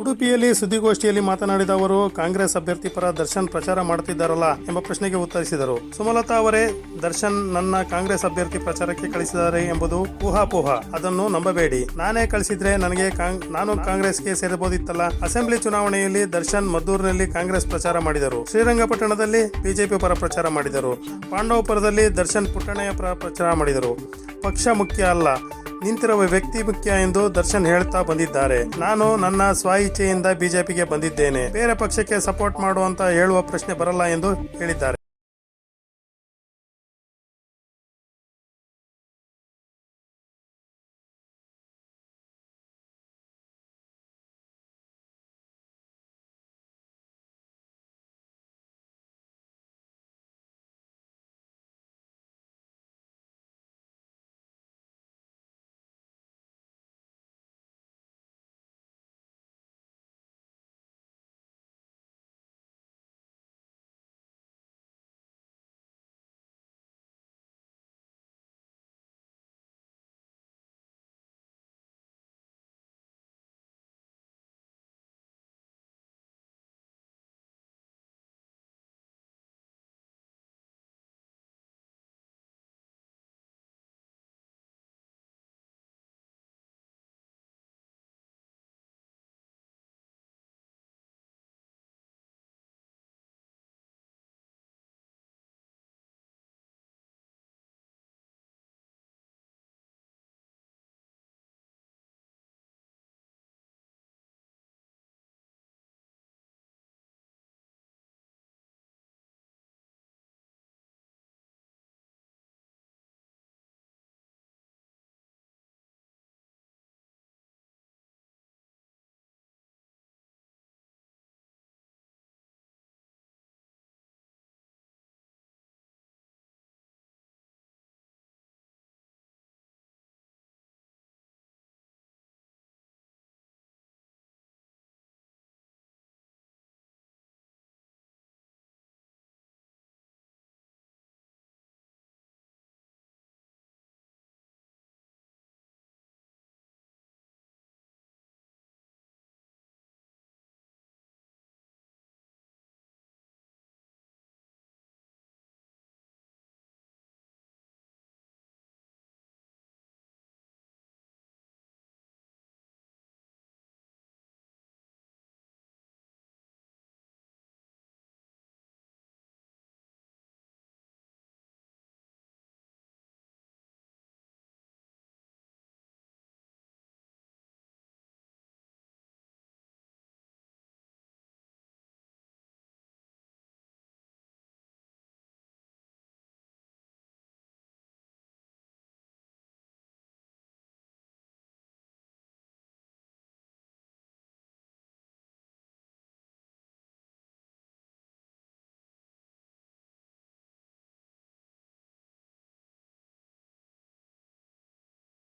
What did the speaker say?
ಉಡುಪಿಯಲ್ಲಿ ಸುದ್ದಿಗೋಷ್ಠಿಯಲ್ಲಿ ಮಾತನಾಡಿದ ಅವರು, ಕಾಂಗ್ರೆಸ್ ಅಭ್ಯರ್ಥಿ ಪರ ದರ್ಶನ್ ಪ್ರಚಾರ ಮಾಡುತ್ತಿದ್ದಾರಲ್ಲ ಎಂಬ ಪ್ರಶ್ನೆಗೆ ಉತ್ತರಿಸಿದರು. ಸುಮಲತಾ ಅವರೇ, ದರ್ಶನ್ ನನ್ನ ಕಾಂಗ್ರೆಸ್ ಅಭ್ಯರ್ಥಿ ಪ್ರಚಾರಕ್ಕೆ ಕಳಿಸಿದ್ದಾರೆ ಎಂಬುದು ಊಹಾಪೋಹ. ಅದನ್ನು ನಂಬಬೇಡಿ. ನಾನೇ ಕಳಿಸಿದ್ರೆ ನನಗೆ ನಾನು ಕಾಂಗ್ರೆಸ್ಗೆ ಸೇರಬಹುದಿತ್ತಲ್ಲ? ಅಸೆಂಬ್ಲಿ ಚುನಾವಣೆಯಲ್ಲಿ ದರ್ಶನ್ ಮದ್ದೂರಿನಲ್ಲಿ ಕಾಂಗ್ರೆಸ್ ಪ್ರಚಾರ ಮಾಡಿದರು. ಶ್ರೀರಂಗಪಟ್ಟಣದಲ್ಲಿ ಬಿಜೆಪಿ ಪರ ಪ್ರಚಾರ ಮಾಡಿದರು. ಪಾಂಡವಪುರದಲ್ಲಿ ದರ್ಶನ್ ಪುಟ್ಟಣೆಯ ಪರ ಪ್ರಚಾರ ಮಾಡಿದರು. ಪಕ್ಷ ಮುಖ್ಯ ಅಲ್ಲ. ನಿಂತಿರುವ ವ್ಯಕ್ತಿ ಮುಖ್ಯ ಎಂದು ದರ್ಶನ್ ಹೇಳ್ತಾ ಬಂದಿದ್ದಾರೆ. ನಾನು ನನ್ನ ಸ್ವ ಇಚ್ಛೆಯಿಂದ ಬಿಜೆಪಿಗೆ ಬಂದಿದ್ದೇನೆ. ಬೇರೆ ಪಕ್ಷಕ್ಕೆ ಸಪೋರ್ಟ್ ಮಾಡುವಂತ ಹೇಳುವ ಪ್ರಶ್ನೆ ಬರಲ್ಲ ಎಂದು ಹೇಳಿದ್ದಾರೆ.